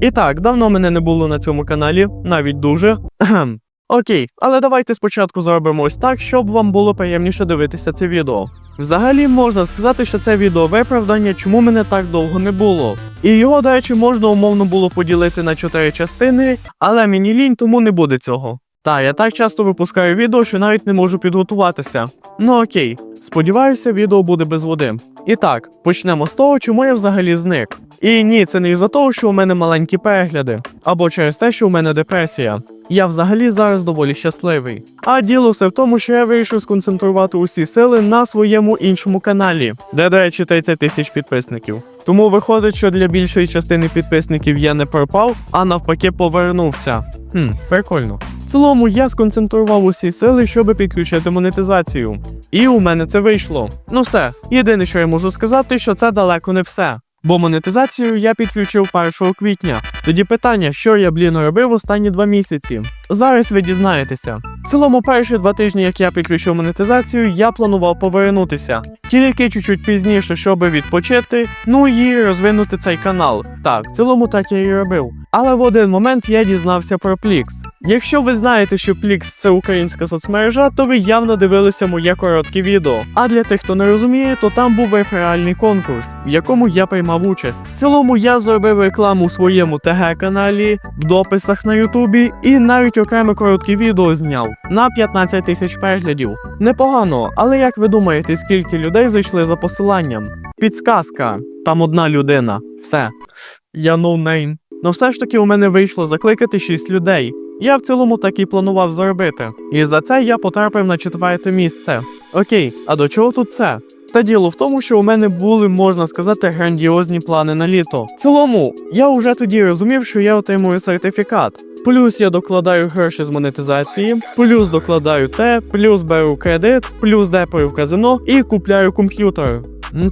І так, давно мене не було на цьому каналі, навіть дуже. Окей, але давайте спочатку зробимо ось так, щоб вам було приємніше дивитися це відео. Взагалі можна сказати, що це відео виправдання, чому мене так довго не було. І його, до речі, можна умовно було поділити на чотири частини, але мені лінь, тому не буде цього. Та, я так часто випускаю відео, що навіть не можу підготуватися. Ну окей, сподіваюся, відео буде без води. І так, почнемо з того, чому я взагалі зник. І ні, це не із-за того, що у мене маленькі перегляди, або через те, що у мене депресія. Я взагалі зараз доволі щасливий. А діло все в тому, що я вирішив сконцентрувати усі сили на своєму іншому каналі, де, до речі, 30 тисяч підписників. Тому виходить, що для більшої частини підписників я не пропав, а навпаки повернувся. Хм, прикольно. В цілому я сконцентрував усі сили, щоб підключити монетизацію. І у мене це вийшло. Ну все, єдине, що я можу сказати, що це далеко не все. Бо монетизацію я підключив 1 квітня. Тоді питання, що я, блін, робив останні два місяці. Зараз ви дізнаєтеся. В цілому, перші два тижні, як я підключив монетизацію, я планував повернутися. Тільки чуть-чуть пізніше, щоб відпочити, ну і розвинути цей канал. Так, в цілому так я і робив. Але в один момент я дізнався про Plix. Якщо ви знаєте, що Plix це українська соцмережа, то ви явно дивилися моє коротке відео. А для тих, хто не розуміє, то там був реферальний конкурс, в якому я приймав участь. В цілому я зробив рекламу у своєму ТГ-каналі, в дописах на Ютубі і навіть окреме коротке відео зняв на 15 тисяч переглядів. Непогано, але як ви думаєте, скільки людей зайшли за посиланням? Підсказка, там одна людина. Все. Я. No Ну все ж таки у мене вийшло закликати 6 людей. Я в цілому так і планував зробити. І за це я потрапив на четверте місце. Окей, а до чого тут це? Та діло в тому, що у мене були, можна сказати, грандіозні плани на літо. В цілому, я вже тоді розумів, що я отримую сертифікат. Плюс я докладаю гроші з монетизації, плюс докладаю те, плюс беру кредит, плюс депаю в казино і купляю комп'ютер.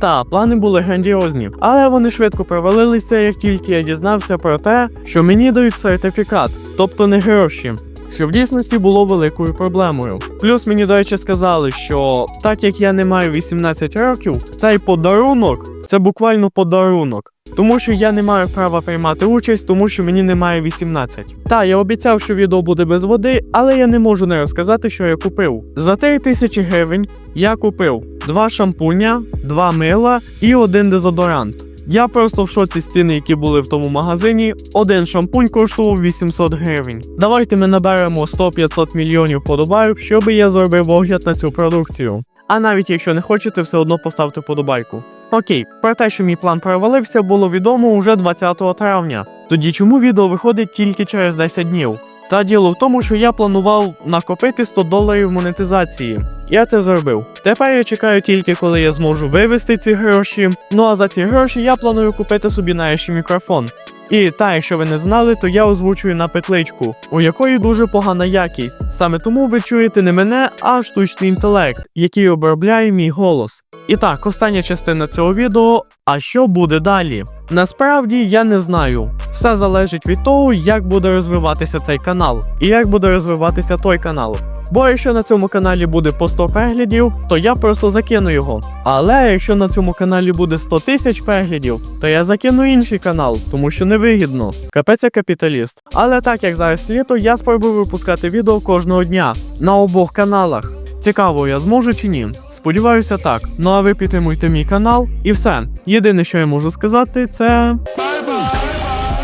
Та, плани були грандіозні, але вони швидко провалилися, як тільки я дізнався про те, що мені дають сертифікат, тобто не гроші. Що в дійсності було великою проблемою. Плюс мені, до речі, сказали, що так як я не маю 18 років, цей подарунок це буквально подарунок. Тому що я не маю права приймати участь, тому що мені немає 18. Та я обіцяв, що відео буде без води, але я не можу не розказати, що я купив. За 3 тисячі гривень я купив два шампуня, два мила і один дезодорант. Я просто в шоці з ціни, які були в тому магазині. Один шампунь коштував 800 гривень. Давайте ми наберемо 100-500 мільйонів подобайок, щоб я зробив огляд на цю продукцію. А навіть якщо не хочете, все одно поставте подобайку. Окей, про те, що мій план провалився, було відомо уже 20 травня. Тоді чому відео виходить тільки через 10 днів? Та діло в тому, що я планував накопити 100 доларів монетизації. Я це зробив. Тепер я чекаю тільки, коли я зможу вивести ці гроші. Ну а за ці гроші я планую купити собі нарешті мікрофон. І та, якщо ви не знали, то я озвучую на петличку, у якої дуже погана якість. Саме тому ви чуєте не мене, а штучний інтелект, який обробляє мій голос. І так, остання частина цього відео. А що буде далі? Насправді я не знаю. Все залежить від того, як буде розвиватися цей канал, і як буде розвиватися той канал. Бо якщо на цьому каналі буде по 100 переглядів, то я просто закину його. Але якщо на цьому каналі буде 100 тисяч переглядів, то я закину інший канал, тому що невигідно. Капець я капіталіст. Але так як зараз літо, я спробую випускати відео кожного дня на обох каналах. Цікаво, я зможу чи ні? Сподіваюся, так. Ну а ви підтримуйте мій канал і все. Єдине, що я можу сказати, це.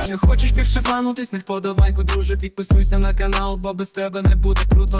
Чи хочеш більше фанутись, не вподобайку, друже, підписуйся на канал, бо без тебе не буде круто.